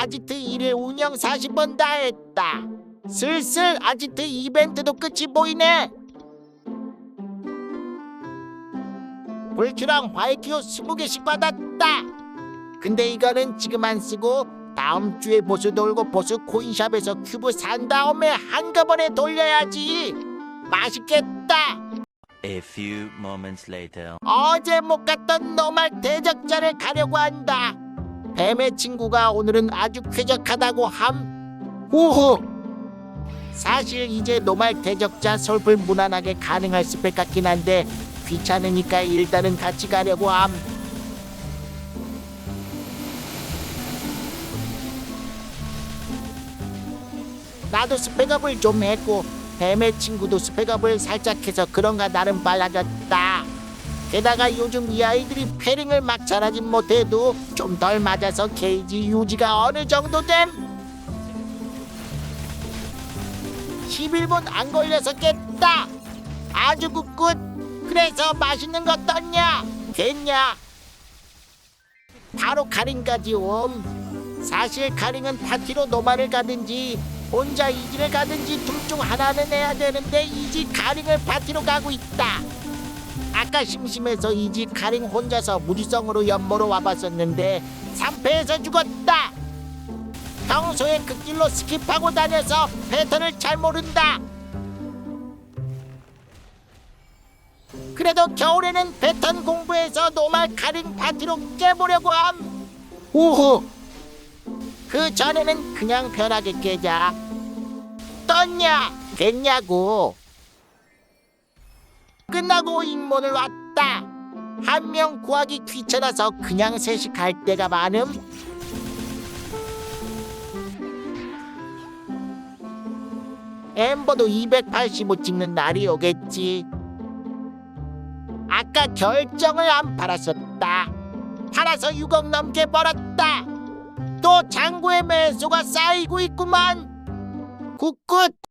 아지트 1일 운영 40번 다 했다. 슬슬 아지트 이벤트도 끝이 보이네. 불큐랑 바이큐 20개씩 받았다. 근데 이거는 지금 안 쓰고 다음 주에 보스 돌고 보스 코인샵에서 큐브 산 다음에 한꺼번에 돌려야지. 맛있겠다. A few moments later. 어제 못 갔던 노말 대적자를 가려고 한다. 뱀의 친구가 오늘은 아주 쾌적하다고 함. 후후. 사실 이제 노말 대적자 솔불 무난하게 가능할 스펙 같긴 한데 귀찮으니까 일단은 같이 가려고 함. 나도 스펙업을 좀 했고 뱀의 친구도 스펙업을 살짝 해서 그런가 나름 빨라졌다. 게다가 요즘 이 아이들이 패링을 막 잘하진 못해도 좀 덜 맞아서 게이지 유지가 어느 정도 됨. 11분 안 걸려서 깼다. 아주 굿굿. 그래서 맛있는 거 떴냐? 됐냐? 바로 가링까지 옴. 사실 가링은 파티로 노마를 가든지 혼자 이지를 가든지 둘 중 하나는 해야 되는데 이지 가링을 파티로 가고 있다. 아까 심심해서 이지 가링 혼자서 무지성으로 연모로 와봤었는데 3패에서 죽었다. 평소에 그 길로 스킵하고 다녀서 패턴을 잘 모른다. 그래도 겨울에는 패턴 공부해서 노말 가링 파티로 깨보려고 함. 오호. 그 전에는 그냥 편하게 깨자. 떴냐? 됐냐고. 끝나고 ing문을 왔다. 한 명 구하기 귀찮아서 그냥 셋이 갈 때가 많음. 엠버도 285 찍는 날이 오겠지. 아까 결정을 안 팔았었다. 팔아서 6억 넘게 벌었다. 또 장고의 매수가 쌓이고 있구만. 굿굿.